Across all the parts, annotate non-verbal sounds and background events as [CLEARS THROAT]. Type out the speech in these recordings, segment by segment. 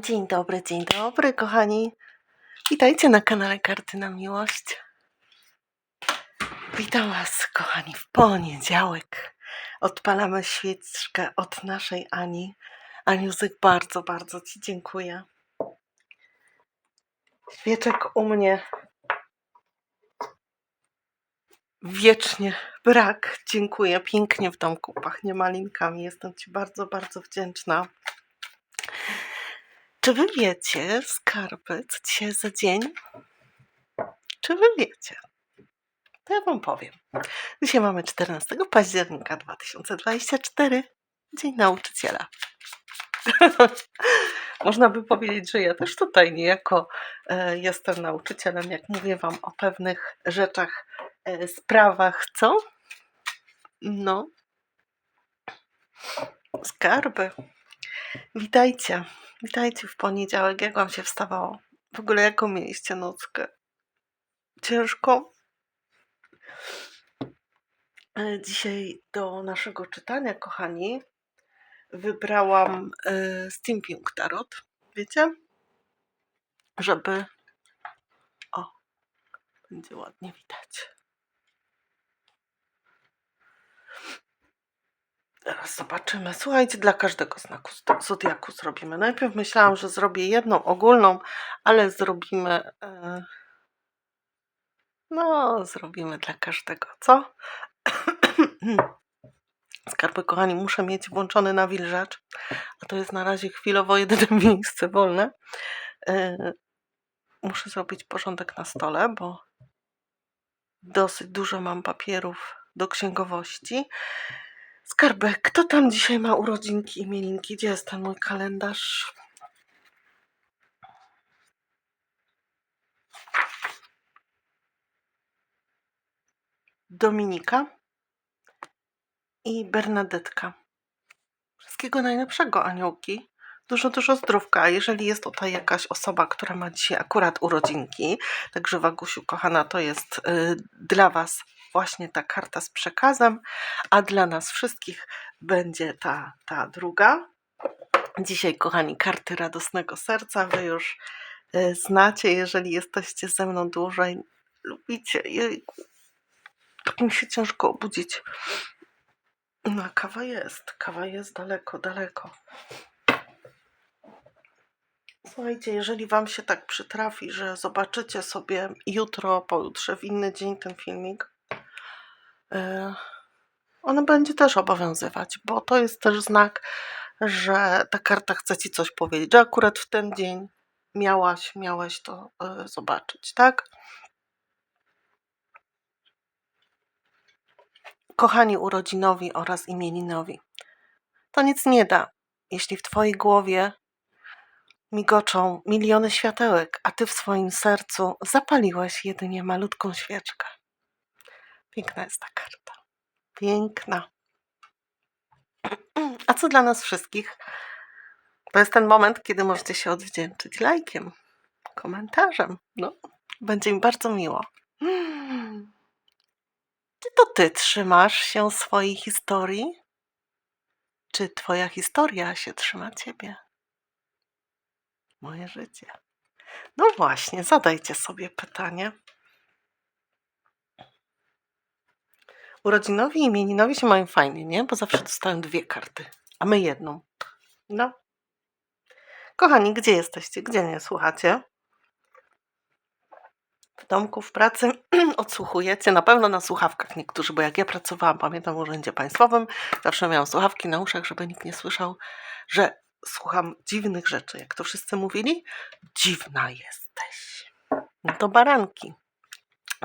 Dzień dobry, dzień dobry, kochani. Witajcie na kanale Karty na Miłość. Witam Was, kochani, w poniedziałek. Odpalamy świeczkę od naszej Ani. Aniuzyk, bardzo, bardzo Ci dziękuję. Świeczek u mnie wiecznie brak. Dziękuję, pięknie w domku pachnie malinkami. Jestem Ci bardzo, bardzo wdzięczna. Czy wy wiecie, skarby, co dzisiaj za dzień? Czy wy wiecie? To ja wam powiem. Dzisiaj mamy 14 października 2024, Dzień Nauczyciela. [LAUGHS] Można by powiedzieć, że ja też tutaj niejako e, jestem nauczycielem, jak mówię wam o pewnych rzeczach, e, sprawach, co? No. Skarby. Witajcie. Witajcie w poniedziałek. Jak wam się wstawało? W ogóle jaką mieliście nockę? Ciężko? E, Dzisiaj do naszego czytania, kochani, wybrałam e, Steampunk Tarot. Wiecie? Żeby... O, będzie ładnie widać. Teraz zobaczymy. Słuchajcie, dla każdego znaku zodiaku zrobimy. Najpierw myślałam, że zrobię jedną ogólną, ale zrobimy. E... No, zrobimy dla każdego, co? [CLEARS THROAT] Skarby, kochani, muszę mieć włączony nawilżacz, a to jest na razie chwilowo jedyne [LAUGHS] miejsce wolne. E... Muszę zrobić porządek na stole, bo dosyć dużo mam papierów do księgowości. Skarbek, kto tam dzisiaj ma urodzinki, imieninki? Gdzie jest ten mój kalendarz? Dominika i Bernadetka. Wszystkiego najlepszego, aniołki. Dużo, dużo zdrówka. Jeżeli jest tutaj jakaś osoba, która ma dzisiaj akurat urodzinki, także Wagusiu, kochana, to jest y, dla Was właśnie ta karta z przekazem, a dla nas wszystkich będzie ta, ta druga. Dzisiaj, kochani, karty radosnego serca. Wy już y, znacie, jeżeli jesteście ze mną dłużej, lubicie. Jejku, tak mi się ciężko obudzić. No, kawa jest, kawa jest daleko, daleko. Słuchajcie, jeżeli Wam się tak przytrafi, że zobaczycie sobie jutro, pojutrze, w inny dzień ten filmik, yy, on będzie też obowiązywać, bo to jest też znak, że ta karta chce Ci coś powiedzieć, że akurat w ten dzień miałaś, miałeś to yy, zobaczyć, tak? Kochani urodzinowi oraz imieninowi, to nic nie da, jeśli w Twojej głowie migoczą miliony światełek, a Ty w swoim sercu zapaliłeś jedynie malutką świeczkę. Piękna jest ta karta. Piękna. [CLEARS THROAT] A co dla nas wszystkich? To jest ten moment, kiedy możecie się odwdzięczyć lajkiem, komentarzem. No, będzie mi bardzo miło. Czy to ty trzymasz się swojej historii? Czy twoja historia się trzyma ciebie? Moje życie. No właśnie, zadajcie sobie pytanie. Urodzinowi i imieninowi się mają fajnie, nie? Bo zawsze dostają dwie karty, a my jedną. No. Kochani, gdzie jesteście? Gdzie mnie słuchacie? W domku, w pracy [CLEARS THROAT] odsłuchujecie, na pewno na słuchawkach niektórzy, bo jak ja pracowałam, pamiętam w urzędzie państwowym, zawsze miałam słuchawki na uszach, żeby nikt nie słyszał, że słucham dziwnych rzeczy. Jak to wszyscy mówili, dziwna jesteś. No to baranki.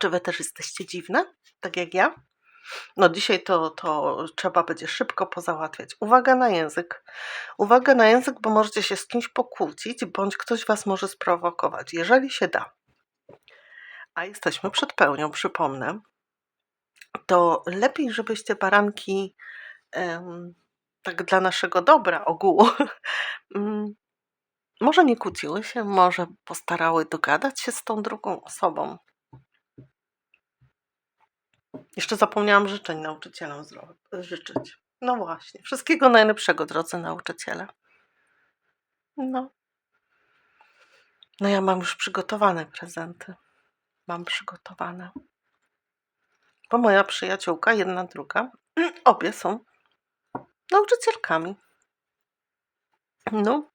Czy wy też jesteście dziwne, tak jak ja? No dzisiaj to, to trzeba będzie szybko pozałatwiać. Uwaga na język. Uwaga na język, bo możecie się z kimś pokłócić, bądź ktoś was może sprowokować, jeżeli się da. A jesteśmy przed pełnią, przypomnę. To lepiej, żebyście baranki em, tak dla naszego dobra ogółu [LAUGHS] mm, może nie kłóciły się, może postarały dogadać się z tą drugą osobą. Jeszcze zapomniałam życzeń nauczycielom życzyć. No właśnie. Wszystkiego najlepszego, drodzy nauczyciele. No. No ja mam już przygotowane prezenty. Mam przygotowane. Bo moja przyjaciółka, jedna, druga, [CLEARS THROAT] obie są nauczycielkami. No,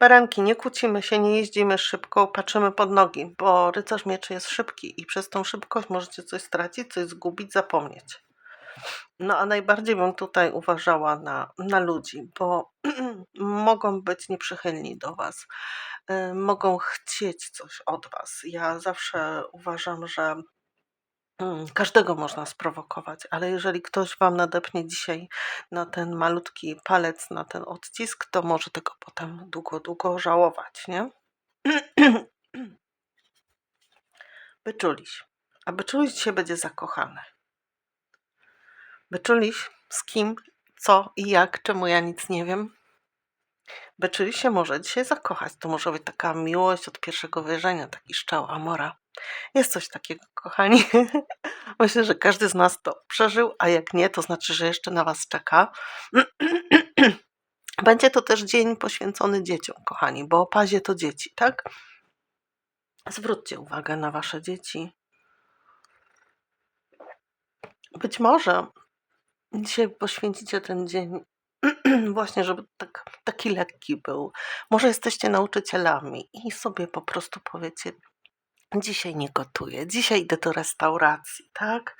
baranki, nie kłócimy się, nie jeździmy szybko, patrzymy pod nogi, bo rycerz mieczy jest szybki i przez tą szybkość możecie coś stracić, coś zgubić, zapomnieć. No a najbardziej bym tutaj uważała na, na ludzi, bo [CLEARS THROAT] mogą być nieprzychylni do Was, y, mogą chcieć coś od Was. Ja zawsze uważam, że każdego można sprowokować, ale jeżeli ktoś Wam nadepnie dzisiaj na ten malutki palec, na ten odcisk, to może tego potem długo, długo żałować, nie? [CLEARS THROAT] Wyczuliś. A wyczuliś dzisiaj będzie zakochany. Wyczuliś z kim, co i jak, czemu ja nic nie wiem. Wyczuliś się może dzisiaj zakochać. To może być taka miłość od pierwszego wejrzenia, taki szczał amora. Jest coś takiego, kochani. [LAUGHS] Myślę, że każdy z nas to przeżył, a jak nie, to znaczy, że jeszcze na Was czeka. [CLEARS THROAT] Będzie to też dzień poświęcony dzieciom, kochani, bo o pazie to dzieci, tak? Zwróćcie uwagę na Wasze dzieci. Być może dzisiaj poświęcicie ten dzień [CLEARS THROAT] właśnie, żeby tak, taki lekki był. Może jesteście nauczycielami i sobie po prostu powiecie, dzisiaj nie gotuję, dzisiaj idę do restauracji, tak?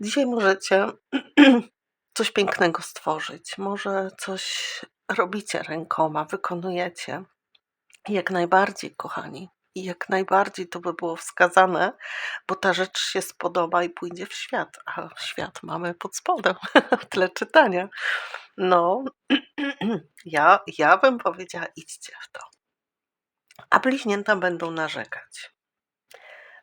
Dzisiaj możecie [CLEARS THROAT] coś pięknego stworzyć, może coś robicie rękoma, wykonujecie. Jak najbardziej, kochani. I jak najbardziej to by było wskazane, bo ta rzecz się spodoba i pójdzie w świat, a świat mamy pod spodem, [LAUGHS] tyle czytania. No, [CLEARS THROAT] ja, ja bym powiedziała, idźcie w to. A bliźnięta będą narzekać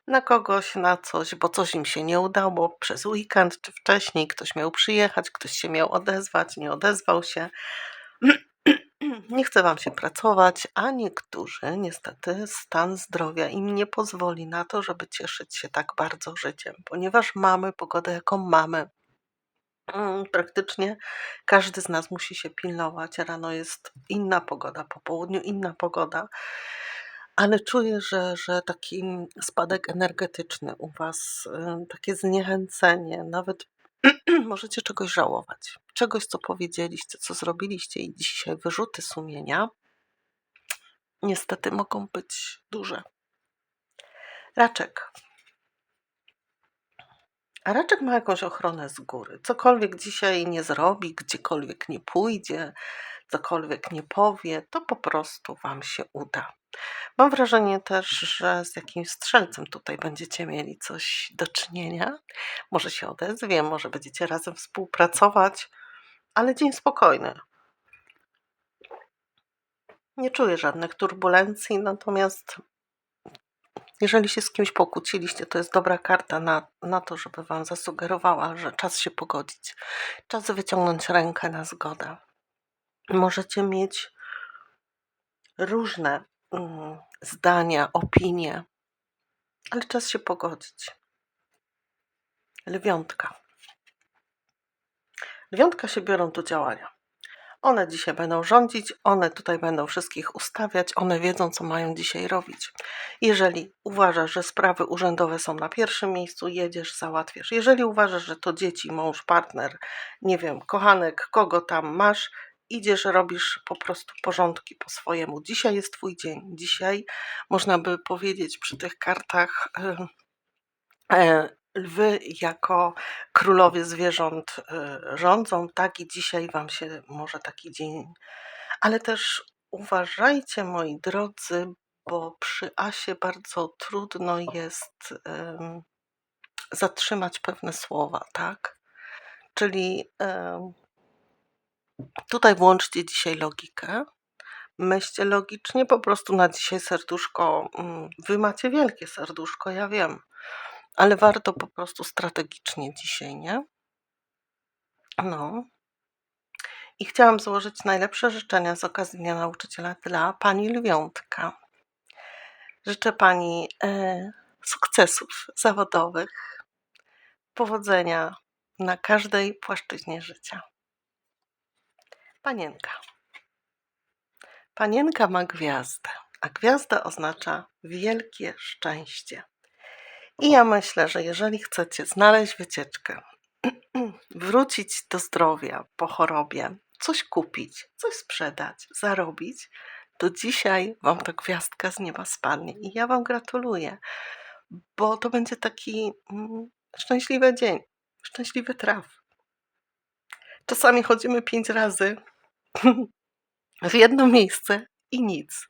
na kogoś, na coś, bo coś im się nie udało przez weekend czy wcześniej, ktoś miał przyjechać, ktoś się miał odezwać, nie odezwał się. [CLEARS THROAT] Nie chce Wam się pracować, a niektórzy niestety stan zdrowia im nie pozwoli na to, żeby cieszyć się tak bardzo życiem, ponieważ mamy pogodę, jaką mamy. Mm, Praktycznie każdy z nas musi się pilnować. Rano jest inna pogoda, po południu inna pogoda, ale czuję, że, że taki spadek energetyczny u Was, y, takie zniechęcenie, nawet [CLEARS THROAT] możecie czegoś żałować. Czegoś, co powiedzieliście, co zrobiliście i dzisiaj wyrzuty sumienia, niestety mogą być duże. Raczek. A raczek ma jakąś ochronę z góry. Cokolwiek dzisiaj nie zrobi, gdziekolwiek nie pójdzie, cokolwiek nie powie, to po prostu Wam się uda. Mam wrażenie też, że z jakimś strzelcem tutaj będziecie mieli coś do czynienia. Może się odezwie, może będziecie razem współpracować, ale dzień spokojny. Nie czuję żadnych turbulencji, natomiast jeżeli się z kimś pokłóciliście, to jest dobra karta na, na to, żeby Wam zasugerowała, że czas się pogodzić, czas wyciągnąć rękę na zgodę. Możecie mieć różne zdania, opinie, ale czas się pogodzić. Lwiątka. Lwiątka się biorą do działania. One dzisiaj będą rządzić, one tutaj będą wszystkich ustawiać, one wiedzą, co mają dzisiaj robić. Jeżeli uważasz, że sprawy urzędowe są na pierwszym miejscu, jedziesz, załatwiasz. Jeżeli uważasz, że to dzieci, mąż, partner, nie wiem, kochanek, kogo tam masz, idziesz, robisz po prostu porządki po swojemu. Dzisiaj jest Twój dzień. Dzisiaj można by powiedzieć przy tych kartach. e, Lwy jako królowie zwierząt e, rządzą, tak i dzisiaj Wam się może taki dzień. Ale też uważajcie, moi drodzy, bo przy Asie bardzo trudno jest zatrzymać pewne słowa, tak? Czyli tutaj włączcie dzisiaj logikę. Myślcie logicznie, po prostu na dzisiaj serduszko. mm, Wy macie wielkie serduszko, ja wiem, ale warto po prostu strategicznie dzisiaj, nie? No. I chciałam złożyć najlepsze życzenia z okazji Dnia Nauczyciela dla pani Lwiątka. Życzę pani e, sukcesów zawodowych, powodzenia na każdej płaszczyźnie życia. Panienka. Panienka ma gwiazdę. a gwiazda oznacza wielkie szczęście. I ja myślę, że jeżeli chcecie znaleźć wycieczkę, [CLEARS THROAT] wrócić do zdrowia po chorobie, coś kupić, coś sprzedać, zarobić, to dzisiaj Wam ta gwiazdka z nieba spadnie. I ja Wam gratuluję, bo to będzie taki mm, szczęśliwy dzień, szczęśliwy traf. Czasami chodzimy pięć razy w jedno miejsce i nic.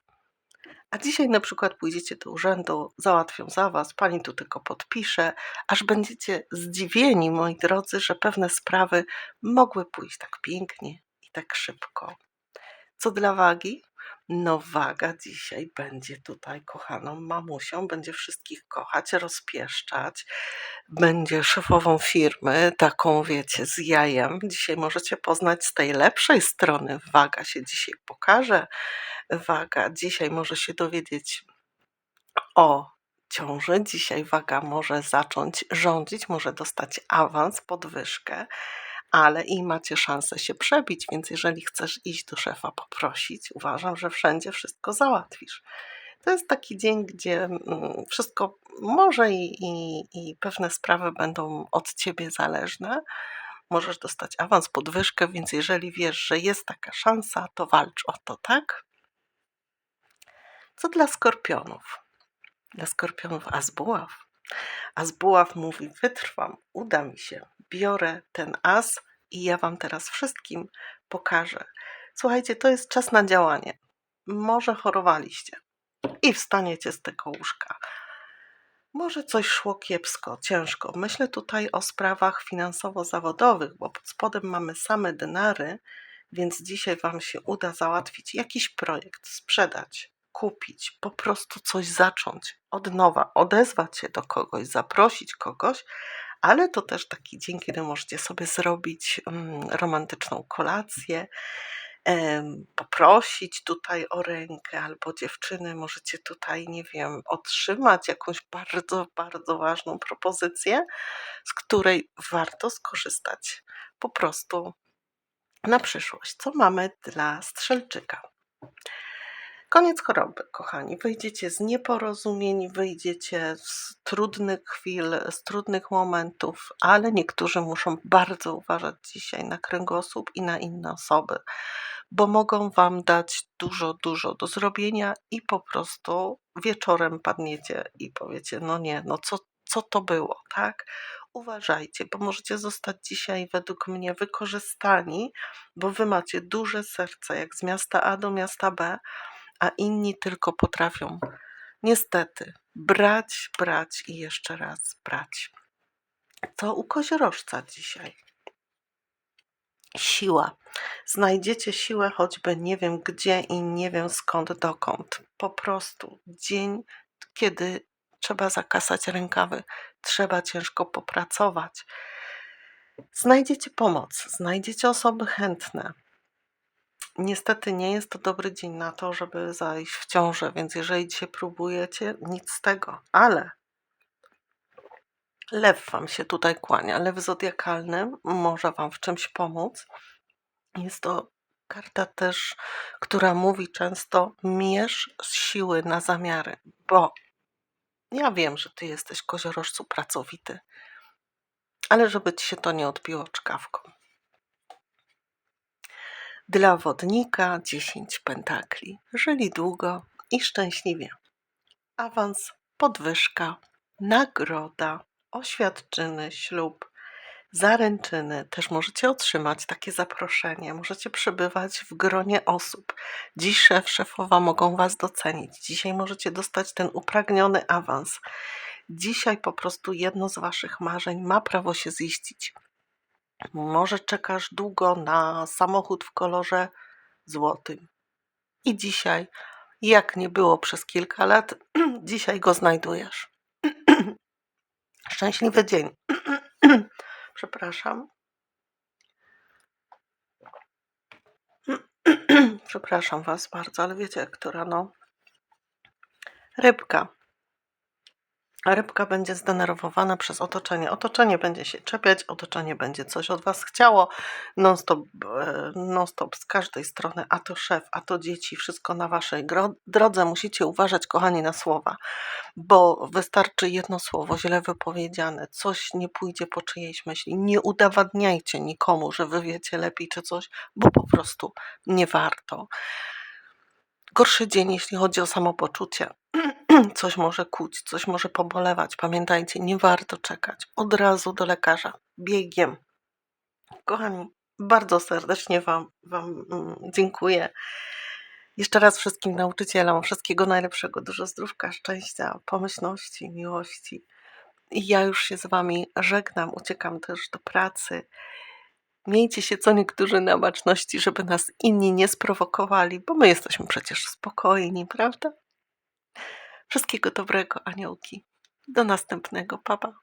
A dzisiaj na przykład pójdziecie do urzędu, załatwią za was, pani tu tylko podpisze, aż będziecie zdziwieni, moi drodzy, że pewne sprawy mogły pójść tak pięknie i tak szybko. Co dla wagi? No, waga dzisiaj będzie tutaj kochaną mamusią, będzie wszystkich kochać, rozpieszczać, będzie szefową firmy, taką wiecie, z jajem. Dzisiaj możecie poznać z tej lepszej strony. Waga się dzisiaj pokaże. Waga dzisiaj może się dowiedzieć o ciąży. Dzisiaj waga może zacząć rządzić, może dostać awans, podwyżkę ale i macie szansę się przebić, więc jeżeli chcesz iść do szefa poprosić, uważam, że wszędzie wszystko załatwisz. To jest taki dzień, gdzie mm, wszystko może i, i, i pewne sprawy będą od ciebie zależne. Możesz dostać awans, podwyżkę, więc jeżeli wiesz, że jest taka szansa, to walcz o to, tak? Co dla skorpionów? Dla skorpionów Azbuław. Azbuław mówi: Wytrwam, uda mi się, biorę ten as i ja Wam teraz wszystkim pokażę. Słuchajcie, to jest czas na działanie. Może chorowaliście i wstaniecie z tego łóżka. Może coś szło kiepsko, ciężko. Myślę tutaj o sprawach finansowo-zawodowych, bo pod spodem mamy same denary, więc dzisiaj Wam się uda załatwić jakiś projekt, sprzedać, kupić, po prostu coś zacząć od nowa, odezwać się do kogoś, zaprosić kogoś, ale to też taki dzień, kiedy możecie sobie zrobić mm, romantyczną kolację, poprosić tutaj o rękę, albo dziewczyny możecie tutaj, nie wiem, otrzymać jakąś bardzo, bardzo ważną propozycję, z której warto skorzystać po prostu na przyszłość. Co mamy dla strzelczyka? Koniec choroby, kochani. Wyjdziecie z nieporozumień, wyjdziecie z trudnych chwil, z trudnych momentów, ale niektórzy muszą bardzo uważać dzisiaj na kręgosłup i na inne osoby, bo mogą Wam dać dużo, dużo do zrobienia i po prostu wieczorem padniecie i powiecie: No nie, no co, co to było, tak? Uważajcie, bo możecie zostać dzisiaj według mnie wykorzystani, bo Wy macie duże serce, jak z miasta A do miasta B a inni tylko potrafią niestety brać, brać i jeszcze raz brać. To u koziorożca dzisiaj. Siła. Znajdziecie siłę choćby nie wiem gdzie i nie wiem skąd, dokąd. Po prostu dzień, kiedy trzeba zakasać rękawy, trzeba ciężko popracować. Znajdziecie pomoc, znajdziecie osoby chętne, Niestety nie jest to dobry dzień na to, żeby zajść w ciążę, więc jeżeli dzisiaj próbujecie, nic z tego. Ale lew Wam się tutaj kłania. Lew zodiakalny może Wam w czymś pomóc. Jest to karta też, która mówi często mierz siły na zamiary, bo ja wiem, że Ty jesteś koziorożcu pracowity, ale żeby Ci się to nie odbiło czkawką. Dla wodnika dziesięć pentakli. Żyli długo i szczęśliwie. Awans, podwyżka, nagroda, oświadczyny, ślub, zaręczyny. Też możecie otrzymać takie zaproszenie. Możecie przebywać w gronie osób. Dziś szef, szefowa mogą Was docenić. Dzisiaj możecie dostać ten upragniony awans. Dzisiaj po prostu jedno z Waszych marzeń ma prawo się ziścić. Może czekasz długo na samochód w kolorze złotym. I dzisiaj, jak nie było przez kilka lat, [CLEARS THROAT] dzisiaj go znajdujesz. [CLEARS THROAT] Szczęśliwy dzień. [CLEARS THROAT] Przepraszam. Przepraszam Was bardzo, ale wiecie jak to rano. Rybka. Rybka będzie zdenerwowana przez otoczenie. Otoczenie będzie się czepiać, otoczenie będzie coś od was chciało. Non-stop, e, non-stop z każdej strony, a to szef, a to dzieci, wszystko na waszej drodze. Musicie uważać, kochani, na słowa, bo wystarczy jedno słowo źle wypowiedziane, coś nie pójdzie po czyjejś myśli. Nie udowadniajcie nikomu, że wy wiecie lepiej czy coś, bo po prostu nie warto. Gorszy dzień, jeśli chodzi o samopoczucie. [CLEARS THROAT] [CLEARS THROAT] Coś może kuć, coś może pobolewać. Pamiętajcie, nie warto czekać. Od razu do lekarza. Biegiem. Kochani, bardzo serdecznie Wam, wam mm, dziękuję. Jeszcze raz wszystkim nauczycielom wszystkiego najlepszego, dużo zdrówka, szczęścia, pomyślności, miłości. I ja już się z Wami żegnam, uciekam też do pracy. Miejcie się co niektórzy na baczności, żeby nas inni nie sprowokowali, bo my jesteśmy przecież spokojni, prawda? Wszystkiego dobrego, aniołki. Do następnego, papa.